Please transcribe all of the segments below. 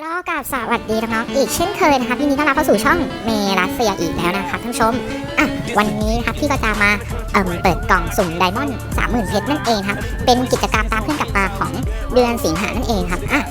ก็กราบสวัสดีน้องๆอีกเช่นเคยนะครับยินดีต้อนรับเข้าสู่ช่องเมรัสเซียอีกแล้วนะครับท่านผู้ชมอะวันนี้นะครับพี่ก็จะมาเอ่มเปิดกล่องสุ่มไดมอนด์สามหมื่นเพชรนั่นเองครับเป็นกิจกรรมตามเพื่อนกับปลาของเดือนสิงหานั่นเองครับอะ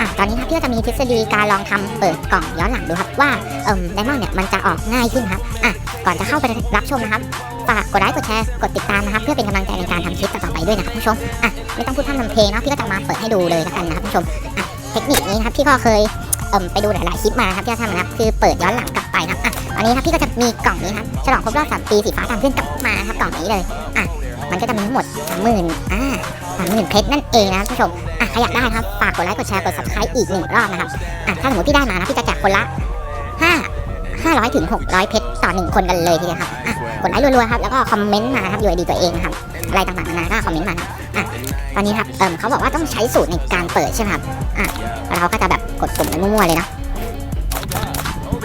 อะตอนนี้ครับพี่ก็จะมีทฤษฎีการลองทำเปิดกล่องย้อนหลังดูครับว่าเอ่มไดมอนด์เนี่ยมันจะออกง่ายขึ้นครับอะก่อนจะเข้าไปรับชมนะครับฝากกดไลค์กดแชร์กดติดตามนะครับเพื่อเป็นกำลังใจในการทำคลิปต่อไปด้วยนะครับท่านผู้ชมอะไม่ต้องพูดพร่ำทำเพลงเนาะพี่ก็จะมาเปิดให้ดูเลยแล้วกันนะครับท่านผู้ชมอะ เทคนิคนี้นะครับพี่ก็เคยเอิ่มไปดูหลายๆคลิปมาครับที่เราทำนะครับคือเปิดย้อนหลังกลับไปนะครับอะตอนนี้ครับพี่ก็จะมีกล่องนี้ครับฉลองครบรอบสามปีสีฟ้าตามเพื่อนกลับมาครับกล่องนี้เลยอะมันก็จะมีทั้งหมดสามหมื่นอ่าสามหมื่นเพชรนั่นเองนะครับท่านผู้ชมอะใครอยากได้ครับฝากกดไลค์กดแชร์กด subscribe อีกหนึ่งรอบนะครับอะถ้าสมมติพี่ได้มานะพี่จะแจกคนละห้าห้าร้อยถึงหกร้อยเพชรต่อหนึ่งคนกันเลยทีเดียวครับอะกดไลค์รัวๆครับ แล้วก็คอมเมนต์มาครับอยู่ดีตัวเองนะครับ อะไรต่างๆนานาก็คอมเมนต์มาครับอะ ตอนนี้ครับเอิ่มเขาบอกว่าต้องใช้สูตรในการเปิดใช่ไหมครับอะเราก็จะแบบกดปุ่มกันมั่วๆเลยเนาะ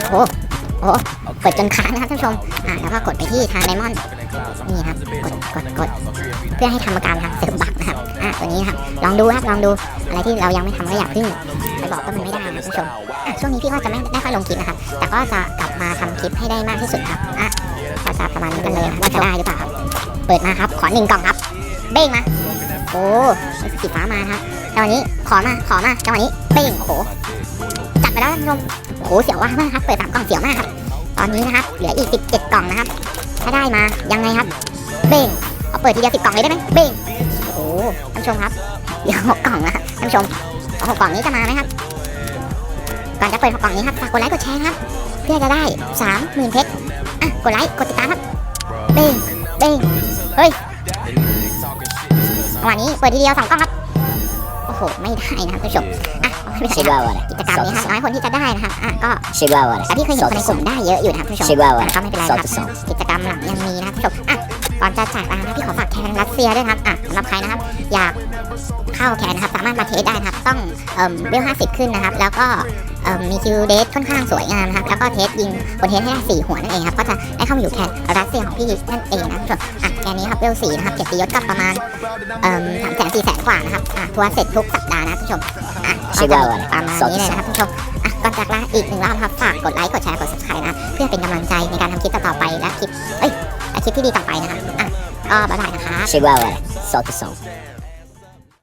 โอ้โหเปิดจนค้างนะครับท่านผู้ชมอ่าแล้วก็กดไปที่ทางไดมอนด์นี่ครับกดกดกดเพื่อให้ทำการครับเสริมบักนะครับอ่าตัวนี้ครับลองดูครับลองดูอะไรที่เรายังไม่ทำก็อย่าพิ่งไปบอกว่ามันไม่ได้นะท่านผู้ชมอะช่วงนี้พี่ก็จะไม่ได้ค่อยลงคลิปนะครับแต่ก็จะกลับมาทำคลิปให้ได้มากที่สุดครับอะก็จะประมาณนี้กันเลยว่าจะได้หรือเปล่าครับเปิดมาครับขอหนึ่งกล่องครับ เบ้งมา โอ้สีฟ้ามาครับจังหวะนี้ขอมาขอมาจังหวะนี้เบ้งโอ้โหจัดไปแล้วท่านผู้ชมโอ้โหเสียวว่ามากครับเปิดสามกล่องเสียวมากครับตอนนี้นะครับเหลืออีก17กล่องนะครับ ถ้าได้มายังไงครับเบ้งเอาเปิดทีเดียว10กล่องเลยได้ไหมเบ้งโอ้โหท่านผู้ชมครับเหลือหกกล่องนะครับท่านผู้ชมหกกล่องนี้จะมาไหมครับก่อนจะเปิดหกกล่องนี้ครับฝากกดไลค์กดแชร์ครับเพื่อจะได้สามหมื่นเพชรอะกดไลค์กดติดตามครับเบ้งเบ้งเฮ้ย จังหวะนี้เปิดทีเดียวสองกล่องครับ โอ้โห ไม่ได้นะครับท่านผู้ชมอะไม่เป็นไรครับ Chihuahua กิจกรรมนี้ครับน้อยคนที่จะได้นะครับอะก็ Chihuahua แต่พี่เคยเห็นคนในกลุ่มได้เยอะอยู่นะครับผู้ชม Chihuahua ก็ไม่เป็นไรครับสองกิจกรรมหลังยังมีนะครับผู้ชมอะก่อนจะจากลานะพี่ขอฝากแคนรัสเซียด้วยครับอะสำหรับใครนะครับ อยากเข้าแคนนะครับสามารถมาเทสได้นะครับ ต้องเอ่อเวล50ขึ้นนะครับ แล้วก็เอ่อ มีคิวเดทค่อนข้างสวยงามนะครับแล้วก็เทสยิงบนเทสให้ได้สี่หัวนั่นเองครับก็จะได้เข้ามาอยู่แคนรัสเซียของพี่นั่นเองนะผู้ชมอะแคนนี้ครับเวลสี่นะครับเกียรติยศก็ประมาณเอ่อสามแสนสี่แสนกว่านะครับอะทัวร์เสร็จทุกสัปดาห์นะผู้ชมอะก็จะมีประมาณนี้เลยนะครับผู้ชมอะก่อนจากลาอีกหนึ่งรอบครับฝากกดไลค์กดแชร์กด subscribe นะเพื่อเป็นกำลังใจในการทำคลิปต่อๆไปและคลิปเอ้ยและคลิปที่ดีต่อไปนะครับอะก็บ๊ายบายนะคะ Chihuahua 2 2